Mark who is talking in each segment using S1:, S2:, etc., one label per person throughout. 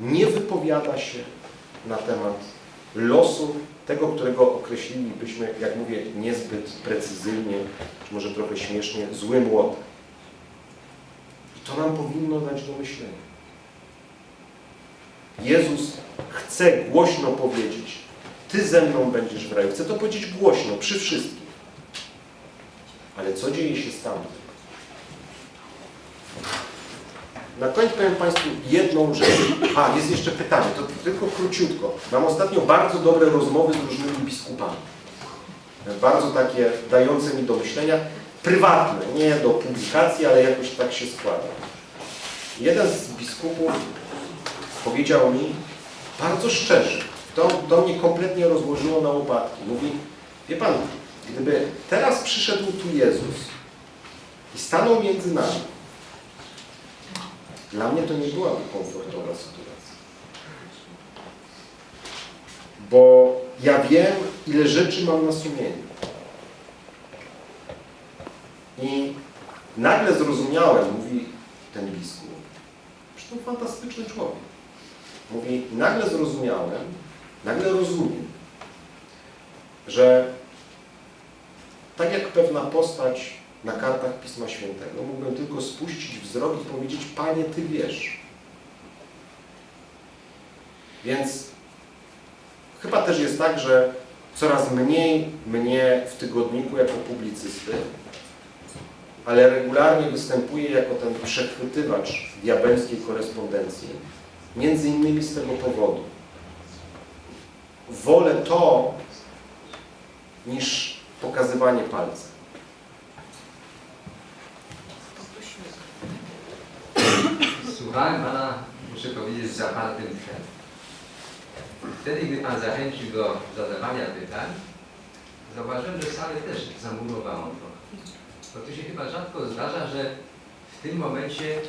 S1: nie wypowiada się na temat losu tego, którego określilibyśmy, jak mówię, niezbyt precyzyjnie, czy może trochę śmiesznie, zły młot. I to nam powinno dać do myślenia. Jezus chce głośno powiedzieć, Ty ze mną będziesz w raju. Chcę to powiedzieć głośno, przy wszystkich. Ale co dzieje się stamtąd? Na koniec powiem Państwu jedną rzecz. A, jest jeszcze pytanie, to tylko króciutko. Mam ostatnio bardzo dobre rozmowy z różnymi biskupami. Bardzo takie dające mi do myślenia. Prywatne, nie do publikacji, ale jakoś tak się składa. Jeden z biskupów powiedział mi bardzo szczerze, to, to mnie kompletnie rozłożyło na łopatki. Mówi, wie Pan, gdyby teraz przyszedł tu Jezus i stanął między nami, dla mnie to nie byłaby komfortowa sytuacja. Bo ja wiem, ile rzeczy mam na sumieniu. I nagle zrozumiałem, mówi ten biskup, to fantastyczny człowiek. Mówi, nagle zrozumiałem, nagle rozumiem, że tak jak pewna postać na kartach Pisma Świętego, mógłbym tylko spuścić wzrok i powiedzieć, Panie, Ty wiesz. Więc chyba też jest tak, że coraz mniej mnie w tygodniku jako publicysty, ale regularnie występuję jako ten przechwytywacz diabelskiej korespondencji, między innymi z tego powodu. Wolę to niż pokazywanie palca.
S2: Słuchałem Pana, muszę powiedzieć, z zapartym tchem. Wtedy, gdy Pan zachęcił do zadawania pytań, zauważyłem, że salę też zamurowało trochę. Bo to się chyba rzadko zdarza, że w tym momencie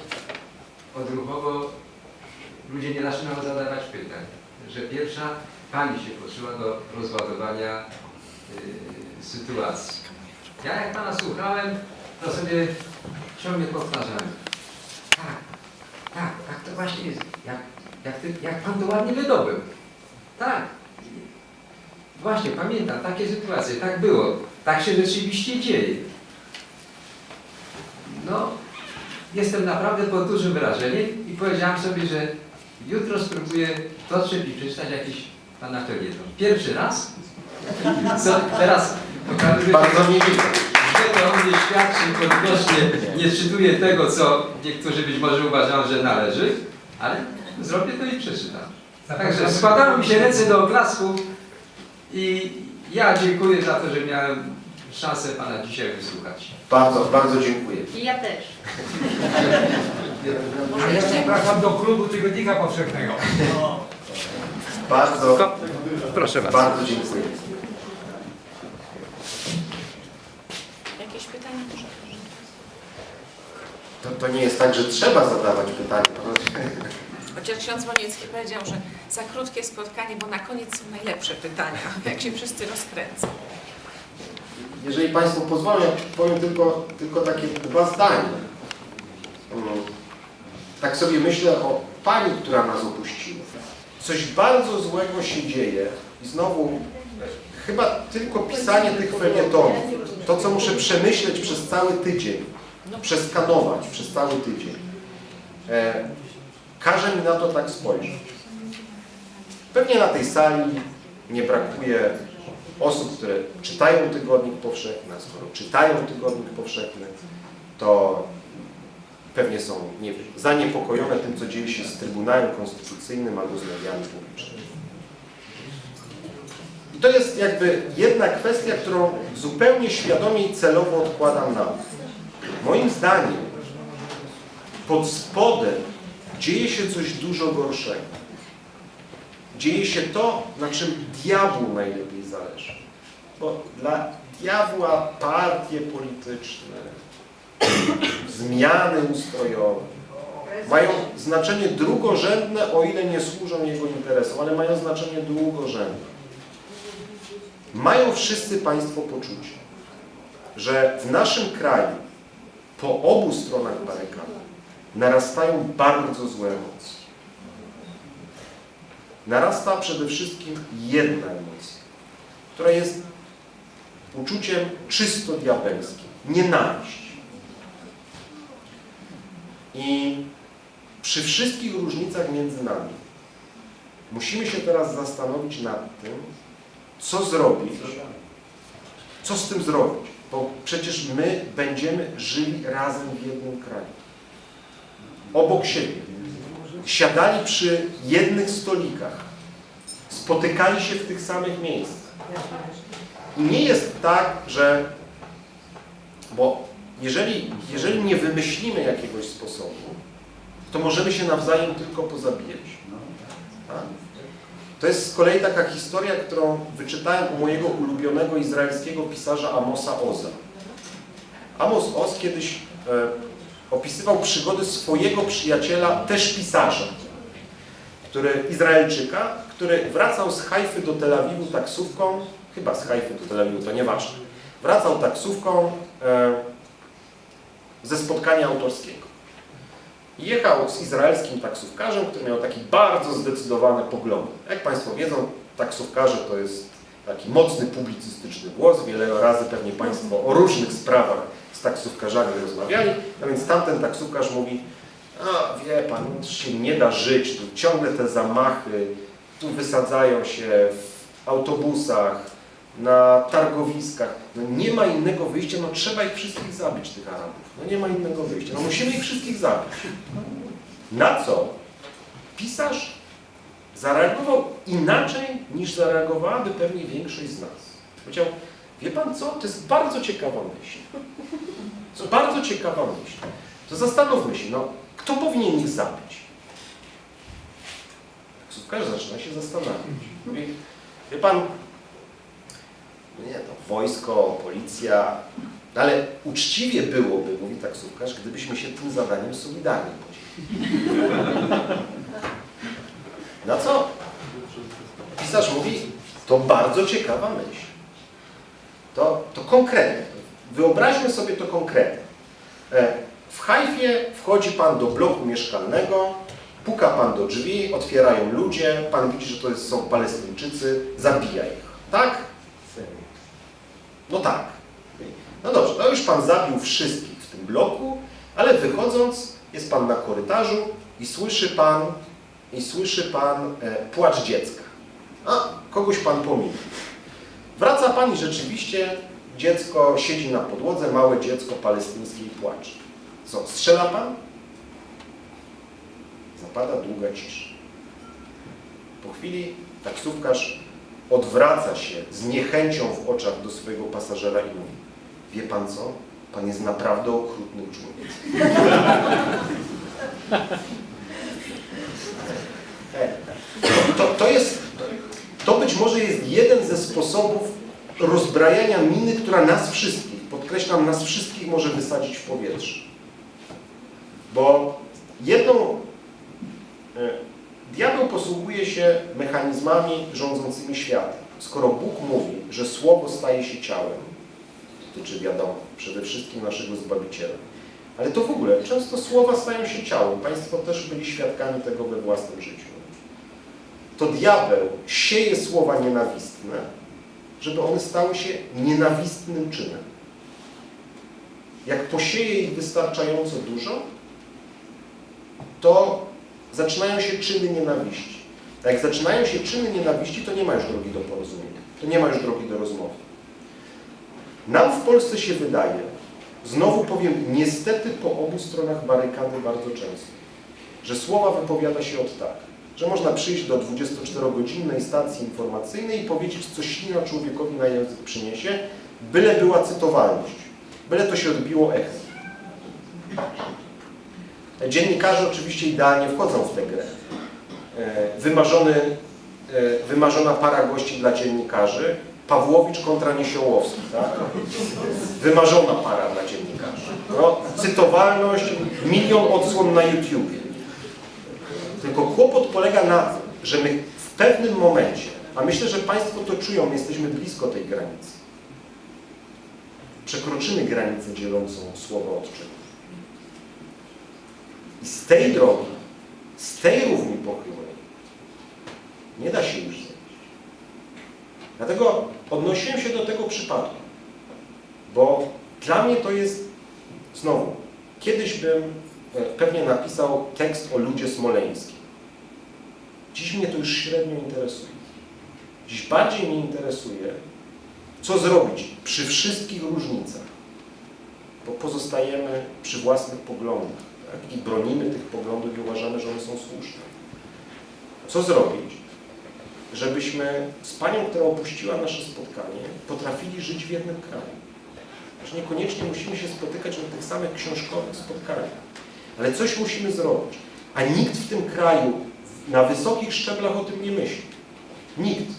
S2: odruchowo ludzie nie zaczynają zadawać pytań. Że pierwsza Pani się poczuła do rozładowania yy, sytuacji. Ja jak Pana słuchałem, to sobie ciągle powtarzałem. Tak, tak, to właśnie jest. Jak, jak, ty, jak Pan to ładnie wydobył. Tak. Właśnie, pamiętam takie sytuacje, tak było. Tak się rzeczywiście dzieje. No, jestem naprawdę pod dużym wrażeniem i powiedziałam sobie, że jutro spróbuję dotrzeć i przeczytać jakiś Pana felieton. Pierwszy raz. Co teraz pokażę,
S1: Bardzo mnie miło.
S2: To o mnie świadczy, odnośnie nie czytuję tego, co niektórzy być może uważają, że należy, ale zrobię to i przeczytam. Także składały mi się ręce do oklasku i ja dziękuję za to, że miałem szansę Pana dzisiaj wysłuchać.
S1: Bardzo, bardzo dziękuję.
S3: I ja też.
S4: A ja zapraszam do klubu Tygodnika Powszechnego.
S1: Bardzo,
S2: Proszę bardzo.
S1: bardzo dziękuję.
S3: Jakieś pytania może?
S1: To, nie jest tak, że trzeba zadawać pytania.
S3: Chociaż ksiądz Woniecki powiedział, że za krótkie spotkanie, bo na koniec są najlepsze pytania, jak się wszyscy rozkręcą.
S1: Jeżeli Państwo pozwolą, ja powiem tylko, tylko takie dwa zdania. Mm. Tak sobie myślę o Pani, która nas opuściła. Coś bardzo złego się dzieje i znowu chyba tylko pisanie tych felietonów, to co muszę przemyśleć przez cały tydzień, przeskanować przez cały tydzień, e, każe mi na to tak spojrzeć. Pewnie na tej sali nie brakuje osób, które czytają Tygodnik Powszechny, a skoro czytają Tygodnik Powszechny, to pewnie są nie zaniepokojone tym, co dzieje się z Trybunałem Konstytucyjnym albo z mediami publicznymi. I to jest jakby jedna kwestia, którą zupełnie świadomie i celowo odkładam na bok. Moim zdaniem pod spodem dzieje się coś dużo gorszego. Dzieje się to, na czym diabłu najlepiej zależy. Bo dla diabła partie polityczne, zmiany ustrojowe mają znaczenie drugorzędne, o ile nie służą jego interesom, ale mają znaczenie drugorzędne. Mają wszyscy Państwo poczucie, że w naszym kraju po obu stronach barykady narastają bardzo złe emocje. narasta przede wszystkim jedna emocja, która jest uczuciem czysto diabelskim. Nienawiść. I przy wszystkich różnicach między nami musimy się teraz zastanowić nad tym, co zrobić, co z tym zrobić. Bo przecież my będziemy żyli razem w jednym kraju. Obok siebie. Siadali przy jednych stolikach. Spotykali się w tych samych miejscach. I nie jest tak, że... Bo jeżeli, jeżeli nie wymyślimy jakiegoś sposobu, to możemy się nawzajem tylko pozabijać. Tak? To jest z kolei taka historia, którą wyczytałem u mojego ulubionego izraelskiego pisarza Amosa Oza. Amos Oz kiedyś e, opisywał przygody swojego przyjaciela, też pisarza, który, Izraelczyka, który wracał z Hajfy do Tel Awiwu taksówką, chyba z Hajfy do Tel Awiwu, to nieważne, wracał taksówką e, ze spotkania autorskiego. Jechał z izraelskim taksówkarzem, który miał taki bardzo zdecydowane poglądy. Jak Państwo wiedzą, taksówkarze to jest taki mocny publicystyczny głos. Wiele razy pewnie Państwo o różnych sprawach z taksówkarzami rozmawiali. A więc tamten taksówkarz mówi, a wie Pan, się nie da żyć, tu ciągle te zamachy, tu wysadzają się w autobusach, na targowiskach. No nie ma innego wyjścia, no trzeba ich wszystkich zabić, tych Arabów. No nie ma innego wyjścia, no musimy ich wszystkich zabić. Na co pisarz zareagował inaczej niż zareagowałaby pewnie większość z nas. Powiedział, wie pan co, to jest bardzo ciekawa myśl. To bardzo ciekawa myśl. To zastanówmy się, no, kto powinien ich zabić? Taksówkarz zaczyna się zastanawiać. Mówi, wie pan, nie, to wojsko, policja, no ale uczciwie byłoby, mówi taksówkarz, gdybyśmy się tym zadaniem solidarnie podzielili. Na co? Pisarz mówi, to bardzo ciekawa myśl. To, to konkretnie. Wyobraźmy sobie to konkretnie. E, W Hajfie wchodzi Pan do bloku mieszkalnego, puka Pan do drzwi, otwierają ludzie, Pan widzi, że to są Palestyńczycy, zabija ich. Tak? No tak. No dobrze, no już Pan zabił wszystkich w tym bloku, ale wychodząc jest Pan na korytarzu i słyszy Pan, i słyszy Pan e, płacz dziecka. A, kogoś Pan pominął. Wraca Pan i rzeczywiście dziecko siedzi na podłodze, małe dziecko palestyńskie i płacze. Co, strzela Pan? Zapada długa cisza. Po chwili taksówkarz odwraca się z niechęcią w oczach do swojego pasażera i mówi Wie Pan co? Pan jest naprawdę okrutnym człowiekiem. To, to, jest, to być może jest jeden ze sposobów rozbrajania miny, która nas wszystkich, podkreślam, nas wszystkich może wysadzić w powietrze. Bo jedną, e, diabeł posługuje się mechanizmami rządzącymi światem. Skoro Bóg mówi, że Słowo staje się ciałem, dotyczy wiadomo, przede wszystkim naszego Zbawiciela. Ale to w ogóle, często słowa stają się ciałem. Państwo też byli świadkami tego we własnym życiu. To diabeł sieje słowa nienawistne, żeby one stały się nienawistnym czynem. Jak posieje ich wystarczająco dużo, to zaczynają się czyny nienawiści. A jak zaczynają się czyny nienawiści, to nie ma już drogi do porozumienia. To nie ma już drogi do rozmowy. Nam w Polsce się wydaje, znowu powiem, niestety po obu stronach barykady bardzo często, że słowa wypowiada się od tak, że można przyjść do 24-godzinnej stacji informacyjnej i powiedzieć, co ślina człowiekowi na język przyniesie, byle była cytowalność, byle to się odbiło echem. Dziennikarze oczywiście idealnie wchodzą w tę grę. E, Wymarzony, e, wymarzona para gości dla dziennikarzy, Pawłowicz kontra Niesiołowski, tak? Wymarzona para dla dziennikarzy. No, cytowalność, milion odsłon na YouTubie. Tylko kłopot polega na tym, że my w pewnym momencie, a myślę, że Państwo to czują, jesteśmy blisko tej granicy. Przekroczymy granicę dzielącą słowo od czynów. I z tej drogi, z tej równi pochyłej, Nie da się już zrobić. Dlatego odnosiłem się do tego przypadku, bo dla mnie to jest, znowu, kiedyś bym e, pewnie napisał tekst o ludzie smoleńskim. Dziś mnie to już średnio interesuje. Dziś bardziej mnie interesuje, co zrobić przy wszystkich różnicach, bo pozostajemy przy własnych poglądach tak? i bronimy tych poglądów i uważamy, że one są słuszne. Co zrobić, żebyśmy z panią, która opuściła nasze spotkanie, potrafili żyć w jednym kraju? Że niekoniecznie musimy się spotykać na tych samych książkowych spotkaniach, ale coś musimy zrobić. A nikt w tym kraju na wysokich szczeblach o tym nie myśli. Nikt.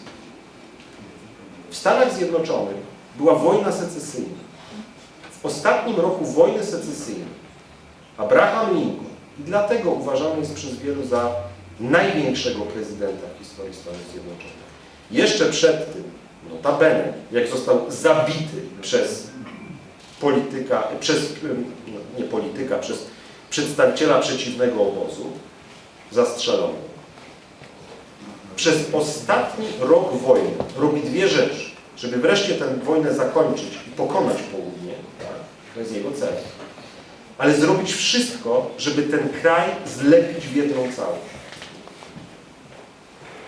S1: W Stanach Zjednoczonych była wojna secesyjna. W ostatnim roku wojny secesyjnej Abraham Lincoln, i dlatego uważany jest przez wielu za największego prezydenta w historii Stanów Zjednoczonych. Jeszcze przed tym, notabene, jak został zabity przez polityka, przez, no, nie polityka, przez przedstawiciela przeciwnego obozu, zastrzelony. Przez ostatni rok wojny robi dwie rzeczy, żeby wreszcie tę wojnę zakończyć i pokonać południe, tak? to jest jego cel, ale zrobić wszystko, żeby ten kraj zlepić w jedną całość.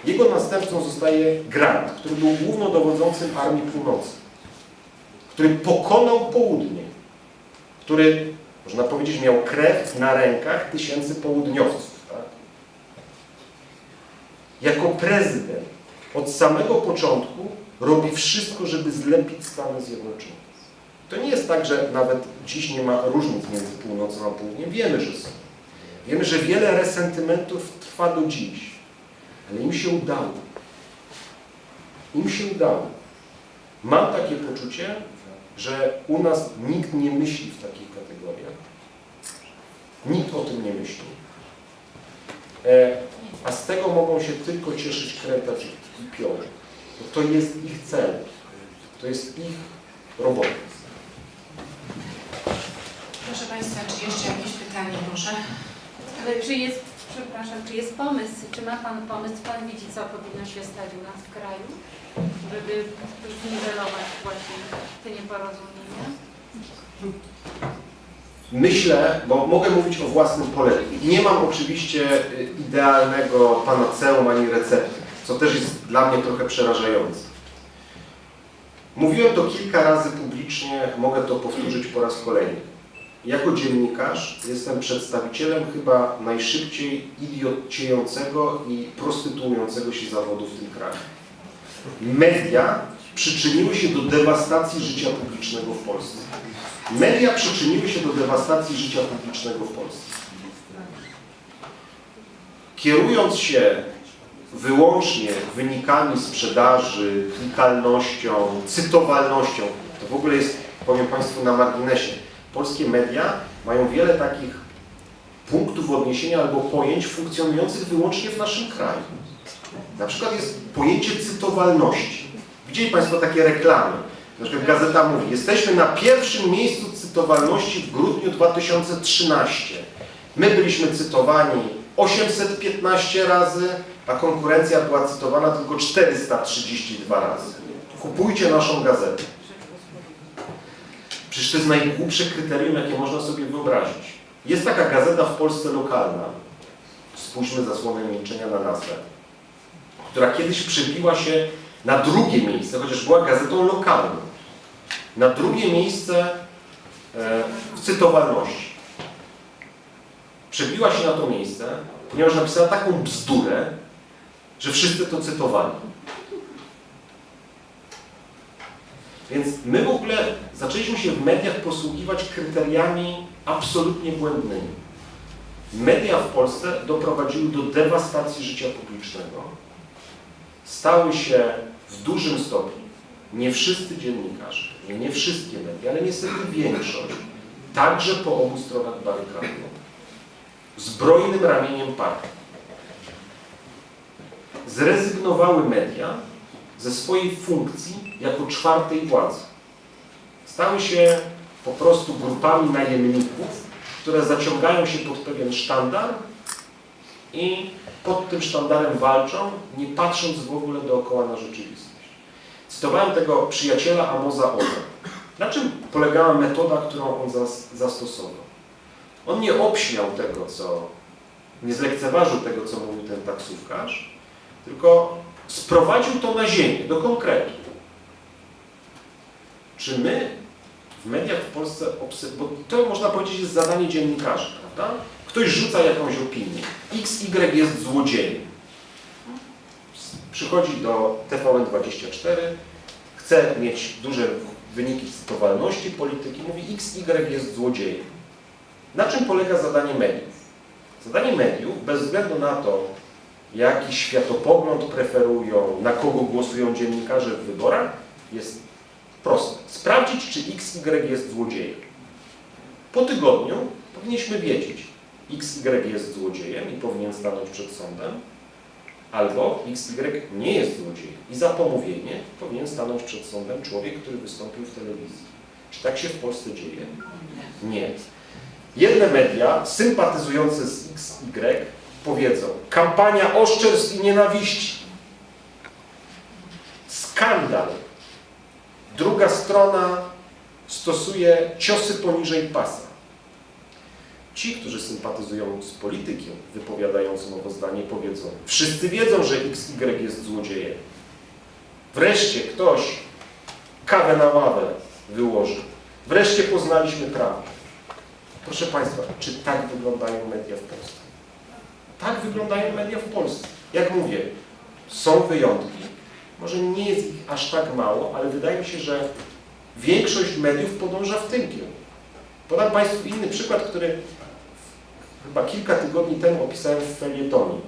S1: Jego następcą zostaje Grant, który był głównodowodzącym Armii Północy, który pokonał południe, który, można powiedzieć, miał krew na rękach tysięcy południowców. Tak? Jako prezydent od samego początku robi wszystko, żeby zlepić Stany Zjednoczone. To nie jest tak, że nawet dziś nie ma różnic między północą a południem. Wiemy, że są. Wiemy, że wiele resentymentów trwa do dziś. Ale im się udało. Im się udało. Mam takie poczucie, że u nas nikt nie myśli w takich kategoriach. Nikt o tym nie myśli. E, a z tego mogą się tylko cieszyć krętać i piory. To jest ich cel. To jest ich robota.
S3: Proszę Państwa, czy jeszcze jakieś pytanie, proszę?
S5: Ale czy jest, przepraszam, czy jest pomysł, czy ma Pan pomysł, Pan widzi, co powinno się stać u nas w kraju, żeby zniwelować właśnie te nieporozumienia?
S1: Myślę, bo mogę mówić o własnym poletku. Nie mam oczywiście y, idealnego panaceum ani recepty, co też jest dla mnie trochę przerażające. Mówiłem to kilka razy publicznie, mogę to powtórzyć po raz kolejny. Jako dziennikarz jestem przedstawicielem chyba najszybciej idiotciejącego i prostytuującego się zawodu w tym kraju. Media przyczyniły się do dewastacji życia publicznego w Polsce. Media przyczyniły się do dewastacji życia publicznego w Polsce. Kierując się wyłącznie wynikami sprzedaży, klikalnością, cytowalnością, to w ogóle jest, powiem Państwu na marginesie, polskie media mają wiele takich punktów odniesienia albo pojęć funkcjonujących wyłącznie w naszym kraju. Na przykład jest pojęcie cytowalności. Widzieli Państwo takie reklamy? Na przykład gazeta mówi, jesteśmy na pierwszym miejscu cytowalności w grudniu 2013. My byliśmy cytowani 815 razy, a konkurencja była cytowana tylko 432 razy. Kupujcie naszą gazetę. Przecież to jest najgłupsze kryterium, jakie można sobie wyobrazić. Jest taka gazeta w Polsce lokalna, spójrzmy zasłonę milczenia na nazwę, która kiedyś przybiła się na drugie miejsce, chociaż była gazetą lokalną, na drugie miejsce e, w cytowalności. Przebiła się na to miejsce, ponieważ napisała taką bzdurę, że wszyscy to cytowali. Więc my w ogóle zaczęliśmy się w mediach posługiwać kryteriami absolutnie błędnymi. Media w Polsce doprowadziły do dewastacji życia publicznego. Stały się w dużym stopniu, nie wszyscy dziennikarze, nie, wszystkie media, ale niestety większość, także po obu stronach barykady, zbrojnym ramieniem partii. Zrezygnowały media ze swojej funkcji jako czwartej władzy. Stały się po prostu grupami najemników, które zaciągają się pod pewien sztandar i pod tym sztandarem walczą, nie patrząc w ogóle dookoła na rzeczywistość. Cytowałem tego przyjaciela Amoza Oza. Na czym polegała metoda, którą on zas zastosował? On nie obśmiał tego, co, nie zlekceważył tego, co mówił ten taksówkarz, tylko sprowadził to na ziemię, do konkretu. Czy my w mediach w Polsce, bo to można powiedzieć jest zadanie dziennikarzy, prawda? Ktoś rzuca jakąś opinię. XY jest złodziejem. Przychodzi do TVN24, chce mieć duże wyniki cytowalności polityki, mówi XY jest złodziejem. Na czym polega zadanie mediów? Zadanie mediów, bez względu na to, jaki światopogląd preferują, na kogo głosują dziennikarze w wyborach, jest proste. Sprawdzić, czy XY jest złodziejem. Po tygodniu powinniśmy wiedzieć, XY jest złodziejem i powinien stanąć przed sądem, albo XY nie jest złodziejem i za pomówienie powinien stanąć przed sądem człowiek, który wystąpił w telewizji. Czy tak się w Polsce dzieje? Nie. Jedne media sympatyzujące z XY powiedzą kampania oszczerstw i nienawiści. Skandal. Druga strona stosuje ciosy poniżej pasa. Ci, którzy sympatyzują z politykiem wypowiadającym owo zdanie, powiedzą wszyscy wiedzą, że XY jest złodziejem. Wreszcie ktoś kawę na ławę wyłożył. Wreszcie poznaliśmy prawdę. Proszę Państwa, czy tak wyglądają media w Polsce? Tak wyglądają media w Polsce. Jak mówię, są wyjątki. Może nie jest ich aż tak mało, ale wydaje mi się, że większość mediów podąża w tym kierunku. Podam Państwu inny przykład, który chyba kilka tygodni temu opisałem w felietonie.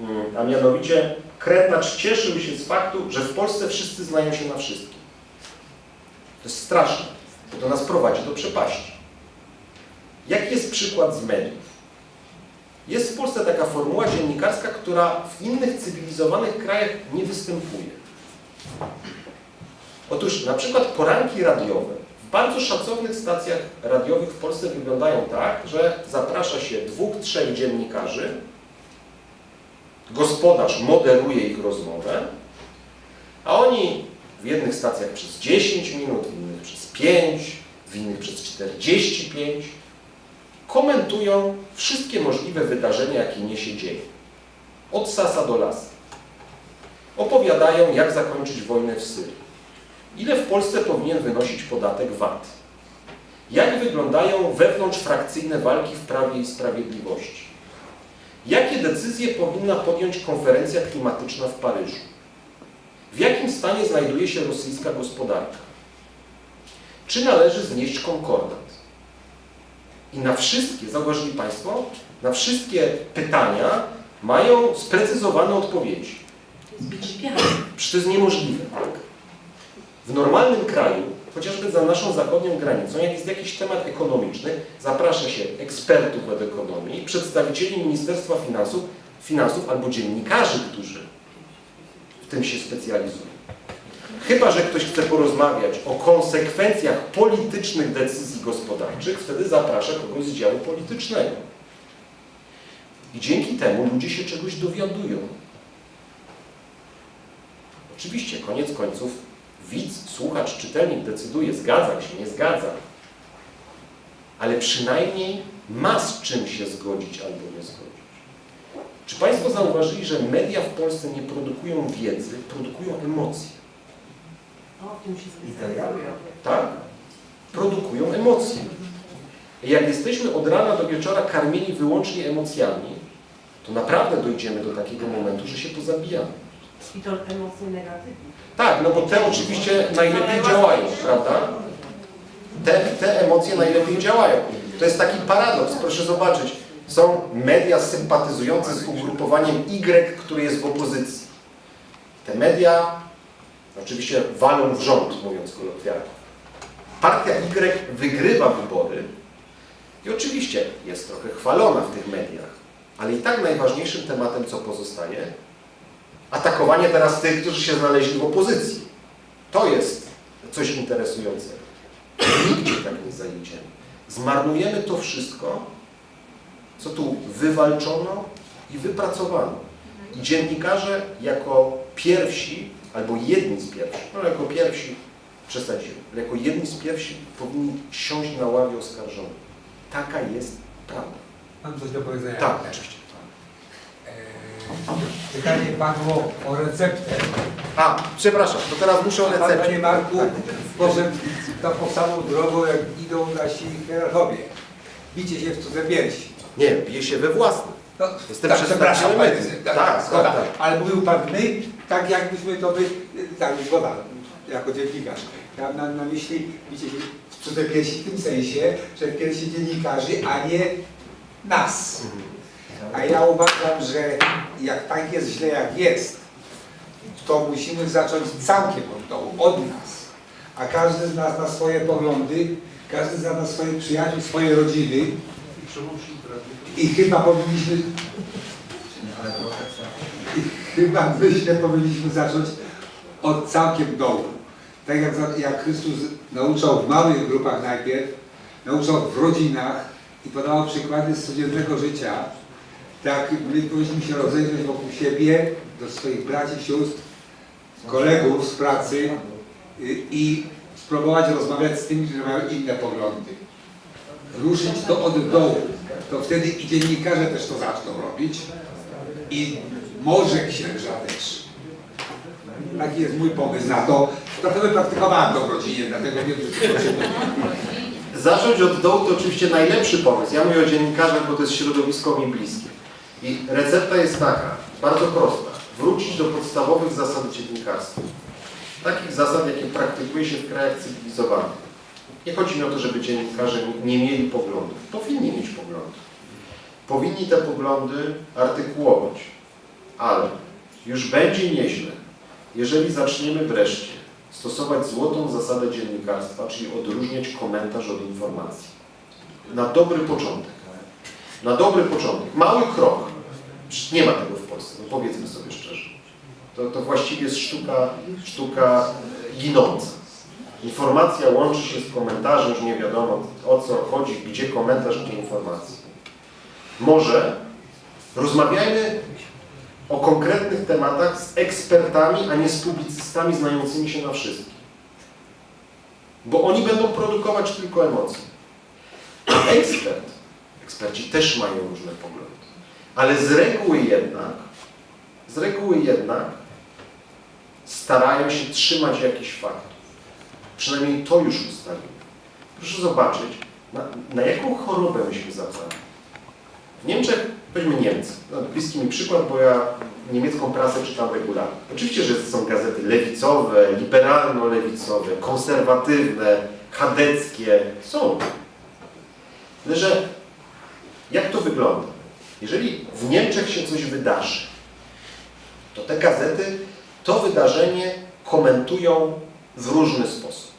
S1: Mm, A mianowicie Kretnacz cieszył się z faktu, że w Polsce wszyscy znają się na wszystkim. To jest straszne, bo to nas prowadzi do przepaści. Jaki jest przykład z mediów? Jest w Polsce taka formuła dziennikarska, która w innych cywilizowanych krajach nie występuje. Otóż na przykład poranki radiowe w bardzo szacownych stacjach radiowych w Polsce wyglądają tak, że zaprasza się dwóch, trzech dziennikarzy, gospodarz moderuje ich rozmowę, a oni w jednych stacjach przez 10 minut, w innych przez 5, w innych przez 45 komentują wszystkie możliwe wydarzenia, jakie niesie dzień. Od sasa do lasa. Opowiadają, jak zakończyć wojnę w Syrii. Ile w Polsce powinien wynosić podatek VAT? Jak wyglądają wewnątrzfrakcyjne walki w Prawie i Sprawiedliwości? Jakie decyzje powinna podjąć konferencja klimatyczna w Paryżu? W jakim stanie znajduje się rosyjska gospodarka? Czy należy znieść konkordat? I na wszystkie, zauważyli Państwo, na wszystkie pytania mają sprecyzowane odpowiedzi. Przecież to jest niemożliwe. Tak? W normalnym kraju, chociażby za naszą zachodnią granicą, jak jest jakiś temat ekonomiczny, zaprasza się ekspertów od ekonomii, przedstawicieli Ministerstwa Finansów, finansów albo dziennikarzy, którzy w tym się specjalizują. Chyba, że ktoś chce porozmawiać o konsekwencjach politycznych decyzji gospodarczych, wtedy zaprasza kogoś z działu politycznego. I dzięki temu ludzie się czegoś dowiadują. Oczywiście, koniec końców, widz, słuchacz, czytelnik decyduje, zgadza się, nie zgadza. Ale przynajmniej ma z czym się zgodzić albo nie zgodzić. Czy Państwo zauważyli, że media w Polsce nie produkują wiedzy, produkują emocje? Tak? Produkują emocje. I jak jesteśmy od rana do wieczora karmieni wyłącznie emocjami, to naprawdę dojdziemy do takiego momentu, że się pozabijamy.
S6: I to emocje negatywne.
S1: Tak, no bo te oczywiście najlepiej działają, prawda? Te, te emocje najlepiej działają. To jest taki paradoks, proszę zobaczyć. Są media sympatyzujące z ugrupowaniem Y, który jest w opozycji. Te media oczywiście walą w rząd, mówiąc kolokwialnie. Partia Y wygrywa wybory i oczywiście jest trochę chwalona w tych mediach, ale i tak najważniejszym tematem, co pozostaje, atakowanie teraz tych, którzy się znaleźli w opozycji. To jest coś interesującego. Nigdzie tak nie zajedziemy. Zmarnujemy to wszystko, co tu wywalczono, i wypracowano. I dziennikarze jako pierwsi, albo jedni z pierwszych, no jako pierwsi przesadziłem, ale jako jedni z pierwszych powinni siąść na ławie oskarżonych. Taka jest prawda.
S4: Mam coś do powiedzenia.
S1: Tak, oczywiście.
S4: Eee, Pytanie padło o receptę.
S1: A, przepraszam, to teraz muszę o
S4: Pan,
S1: recepcie.
S4: Panie Marku, poszedł tą samą drogą, jak idą nasi hierarchowie. Bicie się w cudze piersi.
S1: Nie, bije się we własne.
S4: No,
S1: Jestem
S4: tak, przepraszam, panie, tak,
S1: Tak,
S4: tak,
S1: tak, tak.
S4: Ale mówił Pan my, tak jakbyśmy to my, tak, zgoda, jako dziennikarz. Ja mam na, myśli bicie się w cudze piersi w tym sensie, że piersi dziennikarzy, a nie nas. A ja uważam, że jak tak jest źle jak jest, to musimy zacząć całkiem od dołu, od nas. A każdy z nas ma swoje poglądy, każdy z nas ma swoich przyjaciół, swoje rodziny. I chyba powinniśmy. I chyba myślę, powinniśmy zacząć od całkiem dołu. Tak jak, jak Chrystus nauczał w małych grupach najpierw, nauczał w rodzinach i podawał przykłady z codziennego życia, tak my powinniśmy się rozejrzeć wokół siebie, do swoich braci, sióstr, kolegów z pracy y, i spróbować rozmawiać z tymi, którzy mają inne poglądy. Ruszyć to od dołu. To wtedy i dziennikarze też to zaczną robić i może księża też. Taki jest mój pomysł na to. Trochę wypraktykowałem to w rodzinie, dlatego wiem, że to się
S1: Zacząć od dołu to oczywiście najlepszy pomysł. Ja mówię o dziennikarzach, bo to jest środowisko mi bliskie. I recepta jest taka, bardzo prosta. Wrócić do podstawowych zasad dziennikarstwa. Takich zasad, jakie praktykuje się w krajach cywilizowanych. Nie chodzi mi o to, żeby dziennikarze nie mieli poglądów. Powinni mieć poglądy. Powinni te poglądy artykułować. Ale już będzie nieźle, jeżeli zaczniemy wreszcie stosować złotą zasadę dziennikarstwa, czyli odróżniać komentarz od informacji. Na dobry początek. Na dobry początek. Mały krok. Nie ma tego w Polsce, no powiedzmy sobie szczerze. To, to właściwie jest sztuka, sztuka ginąca. Informacja łączy się z komentarzem, już nie wiadomo o co chodzi, gdzie komentarz, gdzie informacja. Może rozmawiajmy o konkretnych tematach z ekspertami, a nie z publicystami znającymi się na wszystkim. Bo oni będą produkować tylko emocje. A ekspert, eksperci też mają różne poglądy. Ale z reguły jednak, z reguły jednak starają się trzymać jakichś faktów. Przynajmniej to już ustalimy. Proszę zobaczyć, na, na jaką chorobę myśmy zabrali. W Niemczech, weźmy Niemcy, no, bliski mi przykład, bo ja niemiecką prasę czytam regularnie. Oczywiście, że są gazety lewicowe, liberalno-lewicowe, konserwatywne, chadeckie. Są. Ale że jak to wygląda? Jeżeli w Niemczech się coś wydarzy, to te gazety to wydarzenie komentują w różny sposób.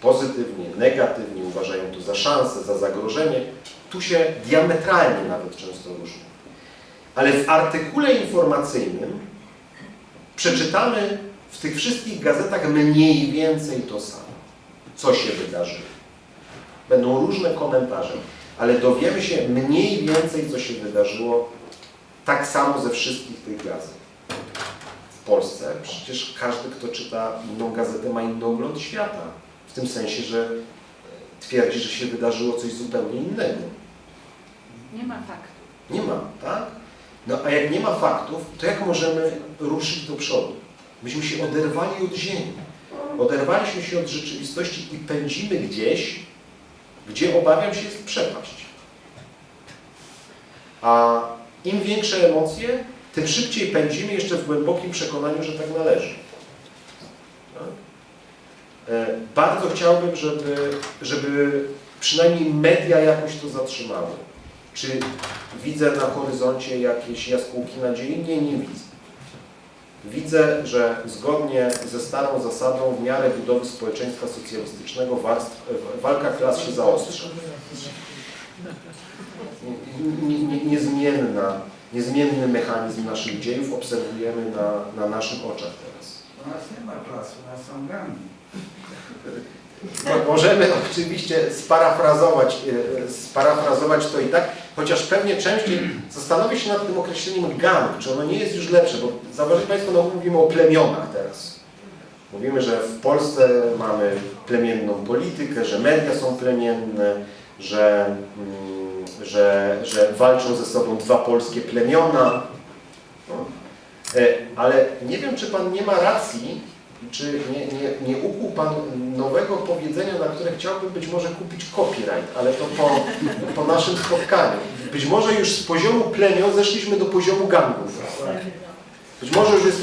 S1: Pozytywnie, negatywnie, uważają to za szansę, za zagrożenie. Tu się diametralnie nawet często różnią. Ale w artykule informacyjnym przeczytamy w tych wszystkich gazetach mniej więcej to samo, co się wydarzyło. Będą różne komentarze, ale dowiemy się mniej więcej, co się wydarzyło tak samo ze wszystkich tych gazet. W Polsce przecież każdy, kto czyta inną gazetę, ma inny ogląd świata. W tym sensie, że twierdzi, że się wydarzyło coś zupełnie innego.
S5: Nie ma faktu.
S1: Nie ma, tak? No a jak nie ma faktów, to jak możemy ruszyć do przodu? Myśmy się oderwali od ziemi. Oderwaliśmy się od rzeczywistości i pędzimy gdzieś, gdzie obawiam się jest przepaść. A im większe emocje, tym szybciej pędzimy jeszcze w głębokim przekonaniu, że tak należy. Tak? E, Bardzo chciałbym, żeby, żeby przynajmniej media jakoś to zatrzymały. Czy widzę na horyzoncie jakieś jaskółki nadziei? Nie, nie widzę. Widzę, że zgodnie ze starą zasadą w miarę budowy społeczeństwa socjalistycznego walka klas się zaostrza. Nie- nie- nie- Niezmienna, niezmienny mechanizm naszych dziejów obserwujemy na, na naszych oczach teraz.
S7: U nas nie ma placu, u nas są gangi.
S1: Mo- Możemy oczywiście sparafrazować, e, sparafrazować to i tak, chociaż pewnie częściej zastanowię się nad tym określeniem gang, czy ono nie jest już lepsze, bo zauważyli Państwo, no mówimy o plemionach teraz. Mówimy, że w Polsce mamy plemienną politykę, że media są plemienne, że, mm, że, że walczą ze sobą dwa polskie plemiona. No. E, Ale nie wiem, czy Pan nie ma racji, czy nie, nie, nie ukuł Pan nowego powiedzenia, na które chciałbym być może kupić copyright, ale to po, po naszym spotkaniu. Być może już z poziomu plemion zeszliśmy do poziomu gangów. Być może już jest